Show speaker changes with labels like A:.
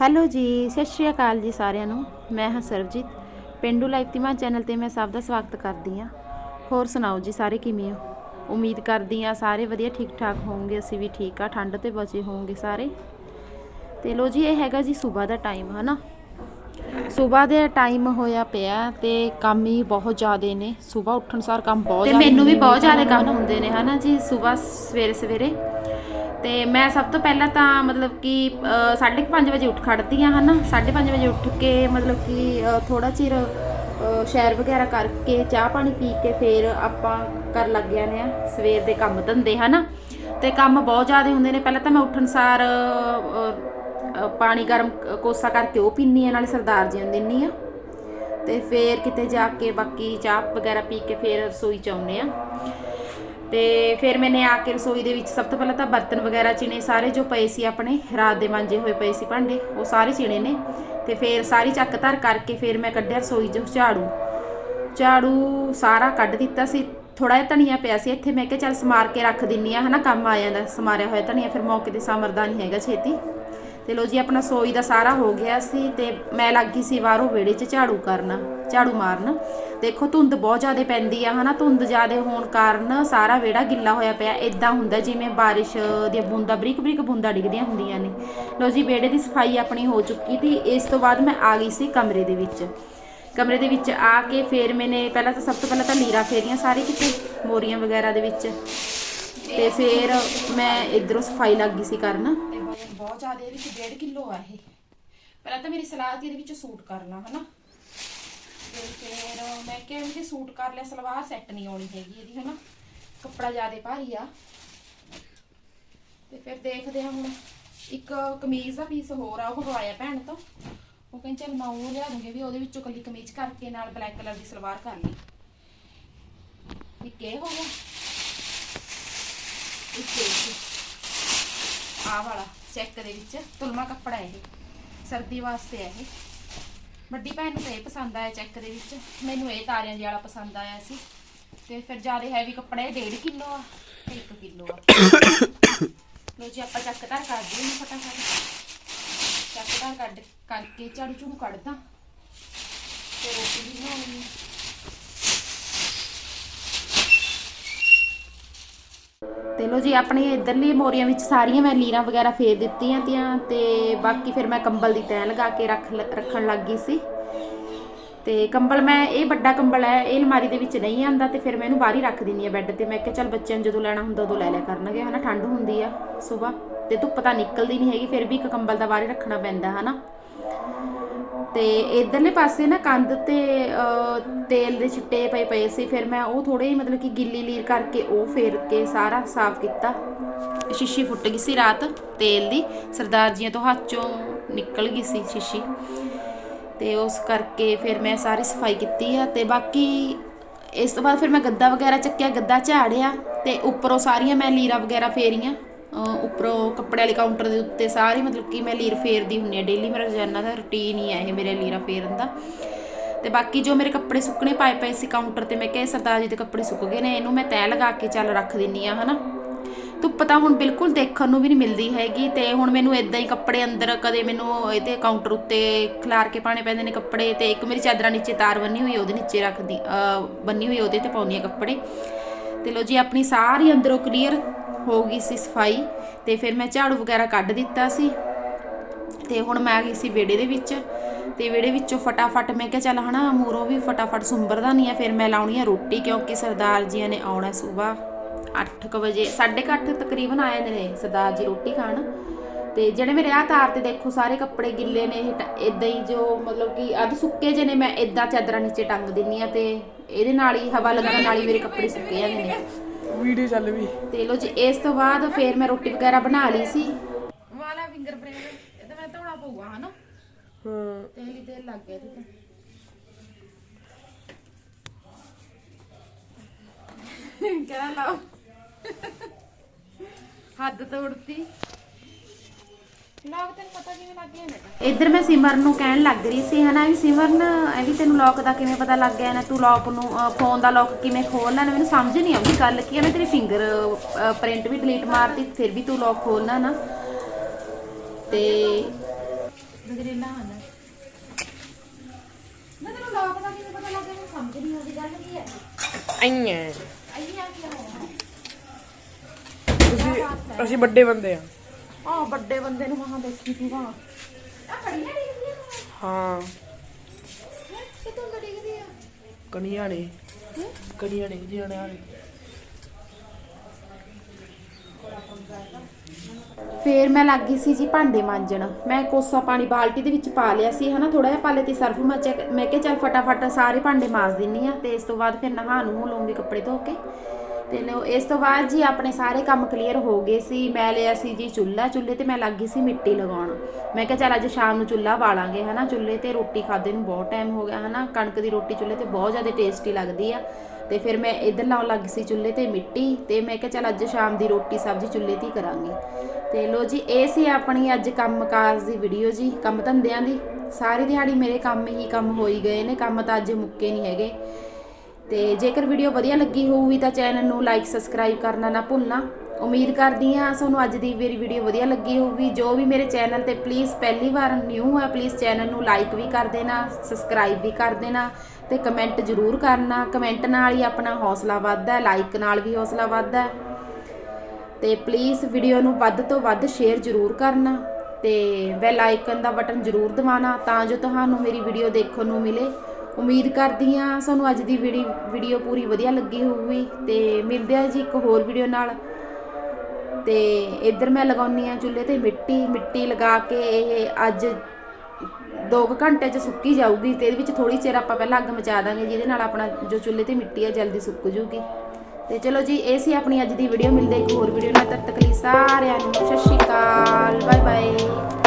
A: Hello ਜੀ ਸਤਿ ਸ਼੍ਰੀ ਅਕਾਲ ਜੀ ਸਾਰਿਆਂ ਨੂੰ। ਮੈਂ ਹਾਂ ਸਰਬਜੀਤ। ਪਿੰਡੂ ਲਾਈਫ ਤਿਮਾ ਚੈਨਲ ਤੇ ਮੈਂ ਸਭ ਦਾ ਸਵਾਗਤ ਕਰਦੀ ਹਾਂ। ਹੋਰ ਸੁਣਾਓ ਜੀ ਸਾਰੇ ਕਿਵੇਂ ਹੋ? ਉਮੀਦ ਕਰਦੀ ਹਾਂ ਸਾਰੇ ਵਧੀਆ ਠੀਕ ਠਾਕ ਹੋਵੋਗੇ ਅਸੀਂ ਵੀ ਠੀਕ ਆ ਠੰਡ ਤੇ ਬਚੇ ਹੋਵੋਗੇ ਸਾਰੇ। ਤੇ ਲੋ ਜੀ ਇਹ ਹੈਗਾ ਜੀ ਸਵੇਰ ਦਾ ਟਾਈਮ ਹਨਾ? ਸਵੇਰ ਦੇ ਟਾਈਮ ਹੋਇਆ ਪਿਆ ਤੇ ਕੰਮ ਹੀ ਬਹੁਤ ਜ਼ਿਆਦੇ ਨੇ। ਸਵੇਰ ਉੱਠਣ ਸਾਰ ਕੰਮ ਬਹੁਤ
B: ਤੇ
A: ਜ਼ਿਆਦੇ
B: ਮੈਨੂੰ ਵੀ ਬਹੁਤ
A: ਨੇ,
B: ਜ਼ਿਆਦੇ ਕੰਮ।
A: ਹੁੰਦੇ ਨੇ ਹਨਾ ਜੀ? ਸਵੇਰ ਸਵੇਰੇ ਸਵੇਰੇ ਤੇ ਮੈਂ ਸਭ ਤੋਂ ਪਹਿਲਾਂ ਤਾਂ ਮਤਲਬ ਕਿ 5:30 ਵਜੇ ਉੱਠ ਖੜਦੀ ਆ ਹਨਾ? 5:30 ਵਜੇ ਉੱਠ ਕੇ ਮਤਲਬ ਕਿ ਥੋੜਾ ਚਿਰ ਸੈਰ ਵਗੈਰਾ ਕਰਕੇ ਚਾਹ ਪਾਣੀ ਪੀ ਕੇ ਫਿਰ ਆਪਾਂ ਕਰ ਲੱਗ ਜਾਂਦੇ ਆ ਸਵੇਰ ਦੇ ਕੰਮ ਧੰਦੇ, ਹਨਾ? ਤੇ ਕੰਮ ਬਹੁਤ ਜ਼ਿਆਦਾ ਹੁੰਦੇ ਨੇ। ਪਹਿਲਾਂ ਤਾਂ ਮੈਂ ਉੱਠਣ ਸਾਰ ਪਾਣੀ ਗਰਮ ਕੋਸਾ ਕਰਕੇ ਉਹ ਪੀਨੀ ਆ ਨਾਲੇ ਸਰਦਾਰ ਜੀ ਨੂੰ ਦਿੰਨੀ ਆ। ਤੇ ਫੇਰ ਕਿਤੇ ਜਾ ਕੇ ਬਾਕੀ ਚਾਹ ਵਗੈਰਾ ਪੀ ਕੇ ਫੇਰ ਰਸੋਈ ਚ ਆਉਨੇ ਆ ਤੇ ਫਿਰ ਮੈਨੇ ਆ ਕੇ ਰਸੋਈ ਦੇ ਵਿੱਚ ਸਭ ਤੋਂ ਪਹਿਲਾਂ ਤਾਂ ਬਰਤਨ ਵਗੈਰਾ ਚਿਣੇ ਸਾਰੇ ਜੋ ਪਏ ਸੀ ਆਪਣੇ, ਰਾਤ ਦੇ ਮਾਂਜੇ ਹੋਏ ਪਏ ਸੀ ਭਾਂਡੇ, ਉਹ ਸਾਰੇ ਚਿਣੇ ਨੇ। ਤੇ ਫਿਰ ਸਾਰੀ ਚੱਕ ਧਰ ਕਰਕੇ ਫਿਰ ਮੈਂ ਕੱਢਿਆ ਰਸੋਈ ਚੋਂ ਝਾੜੂ। ਝਾੜੂ ਸਾਰਾ ਕੱਢ ਦਿੱਤਾ ਸੀ ਥੋੜਾ ਜਿਹਾ ਧਨੀਆ ਪਿਆ ਸੀ ਇੱਥੇ, ਮੈਂ ਕਿਹਾ ਚੱਲ ਸਮਾਰ ਕੇ ਰੱਖ ਦਿੰਨੀ ਆ, ਹਨਾ, ਕੰਮ ਆ ਜਾਂਦਾ ਸਮਾਰਿਆ ਹੋਇਆ ਧਨੀਆ, ਫਿਰ ਮੌਕੇ ਤੇ ਸਮਰਦਾ ਨਹੀਂ ਹੈਗਾ ਛੇਤੀ। ਤੇ ਲੋ ਜੀ, ਆਪਣਾ ਸੋਈ ਦਾ ਸਾਰਾ ਹੋ ਗਿਆ ਸੀ ਤੇ ਮੈਂ ਲੱਗ ਗਈ ਸੀ ਬਾਹਰੋਂ ਵਿਹੜੇ 'ਚ ਝਾੜੂ ਕਰਨਾ, ਝਾੜੂ ਮਾਰਨ। ਦੇਖੋ, ਧੁੰਦ ਬਹੁਤ ਜ਼ਿਆਦਾ ਪੈਂਦੀ ਆ, ਹਨਾ? ਧੁੰਦ ਜ਼ਿਆਦਾ ਹੋਣ ਕਾਰਨ ਸਾਰਾ ਵਿਹੜਾ ਗਿੱਲਾ ਹੋਇਆ ਪਿਆ। ਇਦਾਂ ਹੁੰਦਾ ਜਿਵੇਂ ਬਾਰਿਸ਼ ਦੀਆਂ ਬੂੰਦਾਂ ਬਰੀਕ ਬਰੀਕ ਬੂੰਦਾਂ ਡਿੱਗਦੀਆਂ ਹੁੰਦੀਆਂ ਨੇ। ਲੋ ਜੀ, ਵਿਹੜੇ ਦੀ ਸਫ਼ਾਈ ਆਪਣੀ ਹੋ ਚੁੱਕੀ ਸੀ। ਇਸ ਤੋਂ ਬਾਅਦ ਮੈਂ ਆ ਗਈ ਸੀ ਕਮਰੇ ਦੇ ਵਿੱਚ। ਕਮਰੇ ਦੇ ਵਿੱਚ ਆ ਕੇ ਫਿਰ ਮੈਨੇ ਪਹਿਲਾਂ ਤਾਂ ਸਭ ਤੋਂ ਪਹਿਲਾਂ ਤਾਂ ਲੀਰਾ ਫੇਰੀਆਂ ਸਾਰੇ ਕਿਤੇ, ਮੋਰੀਆਂ ਵਗੈਰਾ ਦੇ ਵਿੱਚ। ਤੇ ਫਿਰ ਮੈਂ ਇਧਰੋਂ ਸਫ਼ਾਈ ਲੱਗ ਗਈ ਸੀ ਕਰਨ। ਬਹੁਤ ਜ਼ਿਆਦਾ, ਇਹਦੇ ਵਿੱਚ 1.5 ਕਿਲੋ ਆ ਇਹ। ਪਹਿਲਾਂ ਤਾਂ ਮੇਰੀ ਸਲਾਹ ਸੀ ਇਹਦੇ ਵਿੱਚ ਸੂਟ ਕਰਨਾ ਹਨਾ? ਫਿਰ ਮੈਂ ਕਿਹਾ ਵੀ ਸੂਟ ਕਰ ਲਿਆ, ਸਲਵਾਰ ਸੈੱਟ ਨਹੀਂ ਆਉਣੀ ਹੈਗੀ ਇਹਦੀ, ਹਨਾ? ਕੱਪੜਾ ਜ਼ਿਆਦਾ ਭਾਰੀ ਆ। ਤੇ ਫਿਰ ਦੇਖਦੇ ਹਾਂ ਹੁਣ, ਇੱਕ ਕਮੀਜ਼ ਦਾ ਪੀਸ ਹੋਰ ਆ, ਉਹ ਮੰਗਵਾਇਆ ਭੈਣ ਤੋਂ। ਉਹ ਕਹਿੰਦੇ, ਚਲ ਮੈਂ ਉਹ ਲਿਆ ਦੂੰਗੀ ਵੀ ਉਹਦੇ ਵਿੱਚੋਂ ਕੱਲੀ ਕਮੀਜ਼ ਕਰਕੇ ਨਾਲ ਬਲੈਕ ਕਲਰ ਦੀ ਸਲਵਾਰ ਕਰ ਲਈ। ਇੱਕ ਇਹ ਹੋ ਗਿਆ। ਇੱਕ ਇਹ ਆ ਵਾਲਾ। ਚੈੱਕ ਦੇ ਵਿੱਚ ਤੁਲਮਾ ਕੱਪੜਾ ਇਹ, ਸਰਦੀ ਵਾਸਤੇ ਹੈ ਇਹ। ਵੱਡੀ ਭੈਣ ਨੂੰ ਤਾਂ ਇਹ ਪਸੰਦ ਆਇਆ ਚੈੱਕ ਦੇ ਵਿੱਚ। ਮੈਨੂੰ ਇਹ ਤਾਰਿਆਂ ਜਿਹੀ ਵਾਲਾ ਪਸੰਦ ਆਇਆ ਸੀ। ਤੇ ਫਿਰ ਜ਼ਿਆਦਾ ਹੈਵੀ ਕੱਪੜਾ ਇਹ 1.5 ਕਿਲੋ ਆ ਤੇ 1 ਕਿਲੋ ਆ। ਲੋ ਜੀ, ਆਪਾਂ ਚੱਕ ਧਰ ਕਰ ਦਈਏ ਇਹਨੂੰ ਫਟਾਫਟ। ਚੱਕ ਧਰ ਕੱਢ ਕਰਕੇ ਝਾੜੂ ਝੂੜੂ ਕੱਢਦਾ। ਤੇ ਰੋਟੀ ਵੀ ਬਣਾਉਣੀ ਤੇ ਲੋ ਜੀ, ਆਪਣੀ ਇਧਰਲੀ ਮੋਰੀਆਂ ਵਿੱਚ ਸਾਰੀਆਂ ਮੈਂ ਲੀਰਾਂ ਵਗੈਰਾ ਫੇਰ ਦਿੱਤੀਆਂ ਤੀਆਂ ਤੇ ਬਾਕੀ ਫਿਰ ਮੈਂ ਕੰਬਲ ਦੀ ਤੈਅ ਲਗਾ ਕੇ ਰੱਖ ਲ- ਰੱਖਣ ਲੱਗ ਗਈ ਸੀ। ਤੇ ਕੰਬਲ ਮੈਂ, ਇਹ ਵੱਡਾ ਕੰਬਲ ਹੈ, ਇਹ ਅਲਮਾਰੀ ਦੇ ਵਿੱਚ ਨਹੀਂ ਆਂਦਾ ਤੇ ਫਿਰ ਮੈਂ ਇਹਨੂੰ ਬਾਹਰ ਹੀ ਰੱਖ ਦਿੰਨੀ ਆ ਬੈੱਡ ਤੇ। ਮੈਂ ਕਿਹਾ ਚੱਲ ਬੱਚਿਆਂ ਨੂੰ ਜਦੋਂ ਲੈਣਾ ਹੁੰਦਾ ਉਦੋਂ ਲੈ ਲਿਆ ਕਰਨਗੇ, ਹਨਾ, ਠੰਡ ਹੁੰਦੀ ਆ ਸਵੇਰ ਤੇ ਧੁੱਪ ਤਾਂ ਨਿਕਲਦੀ ਨਹੀਂ ਹੈਗੀ, ਫਿਰ ਵੀ ਇੱਕ ਕੰਬਲ ਦਾ ਬਾਹਰ ਹੀ ਰੱਖਣਾ ਪੈਂਦਾ, ਹਨਾ। ਤੇ ਇਧਰਲੇ ਪਾਸੇ ਨਾ ਕੰਧ ਤੇ ਤੇਲ ਦੇ ਛਿੱਟੇ ਪਏ ਪਏ ਸੀ। ਫਿਰ ਮੈਂ ਉਹ ਥੋੜੇ ਮਤਲਬ ਕਿ ਗਿੱਲੀ ਲੀਰ ਕਰਕੇ ਉਹ ਫੇਰ ਕੇ ਸਾਰਾ ਸਾਫ਼ ਕੀਤਾ। ਸ਼ੀਸ਼ੀ ਫੁੱਟ ਗਈ ਸੀ ਰਾਤ ਤੇਲ ਦੀ। ਸਰਦਾਰ ਜੀਆਂ ਤੋਂ ਹੱਥ ਚੋਂ ਨਿਕਲ ਗਈ ਸੀ ਸ਼ੀਸ਼ੀ। ਤੇ ਉਸ ਕਰਕੇ ਫਿਰ ਮੈਂ ਸਾਰੀ ਸਫ਼ਾਈ ਕੀਤੀ ਆ ਤੇ ਬਾਕੀ ਇਸ ਤੋਂ ਬਾਅਦ ਫਿਰ ਮੈਂ ਗੱਦਾ ਵਗੈਰਾ ਚੱਕਿਆ, ਗੱਦਾ ਝਾੜਿਆ ਤੇ ਉੱਪਰੋਂ ਸਾਰੀਆਂ ਮੈਂ ਲੀਰਾਂ ਵਗੈਰਾ ਫੇਰੀਆਂ। ਉੱਪਰੋਂ ਕੱਪੜੇ ਵਾਲੇ ਕਾਊਂਟਰ ਦੇ ਉੱਤੇ ਸਾਰੀ ਮਤਲਬ ਕਿ ਮੈਂ ਲੀਰ ਫੇਰਦੀ ਹੁੰਨੀ ਆ ਡੇਲੀ ਮੇਰਾ ਰੋਜ਼ਾਨਾ ਦਾ ਰੁਟੀਨ ਹੀ ਹੈ ਇਹ ਮੇਰੇ ਲੀਰਾਂ ਫੇਰਨ ਦਾ। ਤੇ ਬਾਕੀ ਜੋ ਮੇਰੇ ਕੱਪੜੇ ਸੁੱਕਣੇ ਪਾਏ ਪਏ ਸੀ ਕਾਊਂਟਰ ਤੇ, ਮੈਂ ਕਿਹਾ ਸਰਦਾਰ ਜੀ ਦੇ ਕੱਪੜੇ ਸੁੱਕ ਗਏ ਨੇ, ਇਹਨੂੰ ਮੈਂ ਤੈਅ ਲਗਾ ਕੇ ਚੱਲ ਰੱਖ ਦਿੰਨੀ ਆ ਹਨਾ। ਧੁੱਪ ਤਾਂ ਹੁਣ ਬਿਲਕੁਲ ਦੇਖਣ ਨੂੰ ਵੀ ਨਹੀਂ ਮਿਲਦੀ ਹੈਗੀ ਤੇ ਹੁਣ ਮੈਨੂੰ ਇਦਾਂ ਹੀ ਕੱਪੜੇ ਅੰਦਰ ਕਦੇ ਮੈਨੂੰ ਇਹਦੇ ਕਾਊਂਟਰ ਉੱਤੇ ਖਿਲਾਰ ਕੇ ਪਾਣੇ ਪੈਂਦੇ ਨੇ ਕੱਪੜੇ ਤੇ ਇੱਕ ਮੇਰੀ ਚਾਦਰਾਂ ਨੀਚੇ ਤਾਰ ਬੰਨੀ ਹੋਈ ਉਹਦੇ ਨੀਚੇ ਰੱਖਦੀ ਬੰਨੀ ਹੋਈ ਉਹਦੇ ਤੇ ਪਾਉਣੀ ਆ ਕੱਪੜੇ। ਤੇ ਲੋ ਜੀ, ਆਪਣੀ ਸਾਰੀ ਅੰਦਰੋਂ ਕਲੀਅਰ ਹੋ ਗਈ ਸੀ ਸਫ਼ਾਈ ਤੇ ਫਿਰ ਮੈਂ ਝਾੜੂ ਵਗੈਰਾ ਕੱਢ ਦਿੱਤਾ ਸੀ ਤੇ ਹੁਣ ਮੈਂ ਆ ਗਈ ਸੀ ਵਿਹੜੇ ਦੇ ਵਿੱਚ ਤੇ ਵਿਹੜੇ ਵਿੱਚੋਂ ਫਟਾਫਟ ਮੈਂ ਕਿਹਾ ਚੱਲ ਹਨਾ ਮੂਰੋਂ ਵੀ ਫਟਾਫਟ ਸੁੰਬਰਦਾ ਨਹੀਂ ਆ, ਫਿਰ ਮੈਂ ਲਾਉਣੀ ਆ ਰੋਟੀ ਕਿਉਂਕਿ ਸਰਦਾਰ ਜੀਆਂ ਨੇ ਆਉਣਾ ਸਵੇਰ 8:00 ਵਜੇ 8:30 ਤਕਰੀਬਨ ਆਏ ਨੇ ਸਰਦਾਰ ਜੀ ਰੋਟੀ ਖਾਣ ਤੇ ਜਿਹੜੇ ਮੇਰੇ ਆ ਤਾਰ ਤੇ ਦੇਖੋ ਸਾਰੇ ਕੱਪੜੇ ਗਿੱਲੇ ਨੇ, ਇਹ ਇਦਾਂ ਹੀ ਜੋ ਮਤਲਬ ਕਿ ਅੱਧ ਸੁੱਕੇ ਜੇ ਨੇ, ਮੈਂ ਇਦਾਂ ਚਾਦਰਾਂ ਨੀਚੇ ਟੰਗ ਦਿੰਨੀ ਆ ਤੇ ਇਹਦੇ ਨਾਲ ਹੀ ਹਵਾ ਲੱਗਣ ਨਾਲ ਹੀ ਮੇਰੇ ਕੱਪੜੇ ਸੁੱਕੇ ਜਾਂਦੇ ਨੇ।
C: ਵੀਡੀਓ ਚੱਲ ਵੀ।
A: ਤੇ ਲੋ ਜੀ ਇਸ ਤੋਂ ਬਾਅਦ ਫਿਰ ਮੈਂ ਰੋਟੀ ਵਗੈਰਾ ਬਣਾ ਲਈ ਸੀ। ਵਾਲਾ ਫਿੰਗਰਪ੍ਰਿੰਟ ਇਹ ਤਾਂ ਮੈਂ ਧੋਣਾ ਪਊਗਾ ਹਨਾ?
C: ਹਾਂ।
A: ਤੇਲ ਹੀ ਤੇਲ ਲੱਗ ਗਿਆ ਇਹਦੇ ਤੇ। ਕਿਹੜਾ ਲਾਓ ਹੱਦ ਤੋੜਤੀ। ਲੋਕ ਤੈਨੂੰ ਪਤਾ ਕਿਵੇਂ ਲੱਗ ਗਿਆ ਨਾ? ਇੱਧਰ ਮੈਂ ਸਿਮਰਨ ਨੂੰ ਕਹਿਣ ਲੱਗ ਰਹੀ ਸੀ ਹਨਾ ਵੀ ਸਿਮਰਨ ਇਹ ਵੀ ਤੈਨੂੰ ਲੋਕ ਦਾ ਕਿਵੇਂ ਪਤਾ ਲੱਗ ਗਿਆ ਨਾ? ਤੂੰ ਲੋਕ ਨੂੰ ਫੋਨ ਦਾ ਲੋਕ ਕਿਵੇਂ ਖੋਲਣਾ ਨਾ ਮੈਨੂੰ ਸਮਝ ਨਹੀਂ ਆਉਂਦੀ ਗੱਲ ਕੀ ਹੈ ਮੈਂ ਤੇਰੀ ਫਿੰਗਰ ਪ੍ਰਿੰਟ ਵੀ ਡਿਲੀਟ ਮਾਰਤੀ ਫਿਰ ਵੀ ਤੂੰ ਲੋਕ ਖੋਲਣਾ ਨਾ। ਤੇ ਗਜਰੇਲਾ ਹਨ ਮੈਂ ਤੈਨੂੰ ਲੋਕ ਦਾ ਕਿਵੇਂ ਪਤਾ ਲੱਗਿਆ ਮੈਨੂੰ ਸਮਝ ਨਹੀਂ ਆਉਂਦੀ ਗੱਲ ਕੀ ਹੈ
C: ਆਈਆਂ।
A: ਅਈਆ ਕੀ ਹੋਇਆ
C: ਅਸੀਂ ਅਸੀਂ ਵੱਡੇ ਬੰਦੇ ਆ।
A: ਆ ਵੱਡੇ ਬੰਦੇ ਨੂੰ ਮਹਾਂ ਦੇਖੀ ਤੂੰ ਨੇ
C: ਹਾਂ।
A: ਕਿਤੋਂ ਡਿੱਗਦੀ ਆ?
C: ਕਣੀਆਂ ਨੇ।
A: ਹੈਂ?
C: ਕਣੀਆਂ ਨੇ ਜਿਹੜੀਆਂ ਨੇ ਆਲੇ
A: ਫੇਰ ਮੈਂ ਲੱਗ ਗਈ ਸੀ ਜੀ ਭਾਂਡੇ ਮਾਂਜਣ। ਮੈਂ ਕੋਸਾ ਪਾਣੀ ਬਾਲਟੀ ਦੇ ਵਿੱਚ ਪਾ ਲਿਆ ਸੀ ਹਨਾ? ਥੋੜਾ ਜਿਹਾ ਪਾਲੇ ਤੇ ਸਰਫ ਮੱਚਿਆ ਮੈਂ ਕਿਹਾ ਚੱਲ ਫਟਾਫਟ ਸਾਰੇ ਭਾਂਡੇ ਮਾਂਜ ਦਿੰਨੀ ਆ ਤੇ ਇਸ ਤੋਂ ਬਾਅਦ ਫਿਰ ਨਹਾ ਨੂੰ ਲਵਾਂਗੀ ਕੱਪੜੇ ਧੋ ਕੇ। ਤੇ ਲਓ, ਇਸ ਤੋਂ ਬਾਅਦ ਜੀ ਆਪਣੇ ਸਾਰੇ ਕੰਮ ਕਲੀਅਰ ਹੋ ਗਏ ਸੀ। ਮੈਂ ਲਿਆ ਸੀ ਜੀ ਚੁੱਲ੍ਹਾ। ਚੁੱਲ੍ਹੇ ਤੇ ਮੈਂ ਲੱਗ ਗਈ ਸੀ ਮਿੱਟੀ ਲਗਾਉਣ। ਮੈਂ ਕਿਹਾ ਚੱਲ ਅੱਜ ਸ਼ਾਮ ਨੂੰ ਚੁੱਲ੍ਹਾ ਬਾਲਾਂਗੇ ਹਨਾ? ਚੁੱਲ੍ਹੇ ਤੇ ਰੋਟੀ ਖਾਦੇ ਨੂੰ ਬਹੁਤ ਟਾਈਮ ਹੋ ਗਿਆ, ਹਨਾ? ਕਣਕ ਦੀ ਰੋਟੀ ਚੁੱਲ੍ਹੇ ਤੇ ਬਹੁਤ ਜ਼ਿਆਦਾ ਟੇਸਟੀ ਲੱਗਦੀ ਆ। ਤੇ ਫਿਰ ਮੈਂ ਇੱਧਰ ਲਾਉਣ ਲੱਗ ਸੀ ਚੁੱਲ੍ਹੇ ਤੇ ਮਿੱਟੀ। ਤੇ ਮੈਂ ਕਿਹਾ ਚੱਲ ਅੱਜ ਸ਼ਾਮ ਦੀ ਰੋਟੀ ਸਬਜ਼ੀ ਚੁੱਲ੍ਹੇ ਤੇ ਹੀ ਕਰਾਂਗੇ। ਤੇ ਲੋ ਜੀ, ਇਹ ਸੀ ਆਪਣੀ ਅੱਜ ਕੰਮਕਾਜ ਦੀ ਵੀਡੀਓ ਜੀ, ਕੰਮ ਧੰਦਿਆਂ ਦੀ। ਸਾਰੀ ਦਿਹਾੜੀ ਮੇਰੇ ਕੰਮ ਹੀ ਕੰਮ ਹੋਈ ਗਏ ਨੇ, ਕੰਮ ਤਾਂ ਅੱਜ ਮੁੱਕੇ ਨਹੀਂ ਹੈਗੇ। ਤੇ ਜੇਕਰ ਵੀਡੀਓ ਵਧੀਆ ਲੱਗੀ ਹੋਊਗੀ ਤਾਂ ਚੈਨਲ ਨੂੰ ਲਾਈਕ ਸਬਸਕ੍ਰਾਈਬ ਕਰਨਾ ਨਾ ਭੁੱਲਣਾ। ਉਮੀਦ ਕਰਦੀ ਹਾਂ ਤੁਹਾਨੂੰ ਅੱਜ ਦੀ ਮੇਰੀ ਵੀਡੀਓ ਵਧੀਆ ਲੱਗੀ ਹੋਊਗੀ। ਜੋ ਵੀ ਮੇਰੇ ਚੈਨਲ ਤੇ ਪਲੀਜ਼ ਪਹਿਲੀ ਵਾਰ ਨਿਊ ਹੈ ਪਲੀਜ਼ ਚੈਨਲ ਨੂੰ ਲਾਈਕ ਵੀ ਕਰ ਦੇਣਾ ਸਬਸਕ੍ਰਾਈਬ ਵੀ ਕਰ ਦੇਣਾ ਤੇ ਕਮੈਂਟ ਜ਼ਰੂਰ ਕਰਨਾ। ਕਮੈਂਟ ਨਾਲ ਹੀ ਆਪਣਾ ਹੌਸਲਾ ਵੱਧਦਾ ਹੈ ਲਾਈਕ ਨਾਲ ਵੀ ਹੌਸਲਾ ਵੱਧਦਾ। ਹੈ ਤੇ ਪਲੀਜ਼ ਵੀਡੀਓ ਨੂੰ ਵੱਧ ਤੋਂ ਵੱਧ ਸ਼ੇਅਰ ਜ਼ਰੂਰ ਕਰਨਾ ਤੇ ਬੈਲ ਆਈਕਨ ਦਾ ਬਟਨ ਜ਼ਰੂਰ ਦਬਾਉਣਾ ਤਾਂ ਜੋ ਤੁਹਾਨੂੰ ਮੇਰੀ ਵੀਡੀਓ ਦੇਖਣ ਨੂੰ ਮਿਲੇ। ਉਮੀਦ ਕਰਦੀ ਹਾਂ ਸਾਨੂੰ ਅੱਜ ਦੀ ਵੀਡੀ- ਵੀਡੀਓ ਪੂਰੀ ਵਧੀਆ ਲੱਗੀ ਹੋਊਗੀ ਤੇ ਮਿਲਦੇ ਆ ਜੀ ਇੱਕ ਹੋਰ ਵੀਡੀਓ ਨਾਲ। ਤੇ ਇੱਧਰ ਮੈਂ ਲਗਾਉਣੀ ਆ ਚੁੱਲ੍ਹੇ ਤੇ ਮਿੱਟੀ ਮਿੱਟੀ ਲਗਾ ਕੇ ਇਹ ਅੱਜ 2 ਘੰਟੇ ਚ ਸੁੱਕੀ ਜਾਊਗੀ ਤੇ ਇਹਦੇ ਵਿੱਚ ਥੋੜੀ ਚਿਰ ਆਪਾਂ ਪਹਿਲਾਂ ਅੱਗ ਮਚਾ ਦਾਂਗੇ, ਜਿਹਦੇ ਨਾਲ ਆਪਣਾ ਜੋ ਚੁੱਲ੍ਹੇ ਤੇ ਮਿੱਟੀ ਆ ਜਲਦੀ ਸੁੱਕ ਜੂਗੀ ਤੇ ਚਲੋ ਜੀ, ਇਹ ਸੀ ਆਪਣੀ ਅੱਜ ਦੀ ਵੀਡੀਓ, ਮਿਲਦੇ ਇੱਕ ਹੋਰ ਵੀਡੀਓ ਨਾਲ। ਤਦ ਤੱਕ ਲਈ ਸਾਰਿਆਂ ਨੂੰ ਸਤਿ ਸ਼੍ਰੀ ਅਕਾਲ ਬਾਏ ਬਾਏ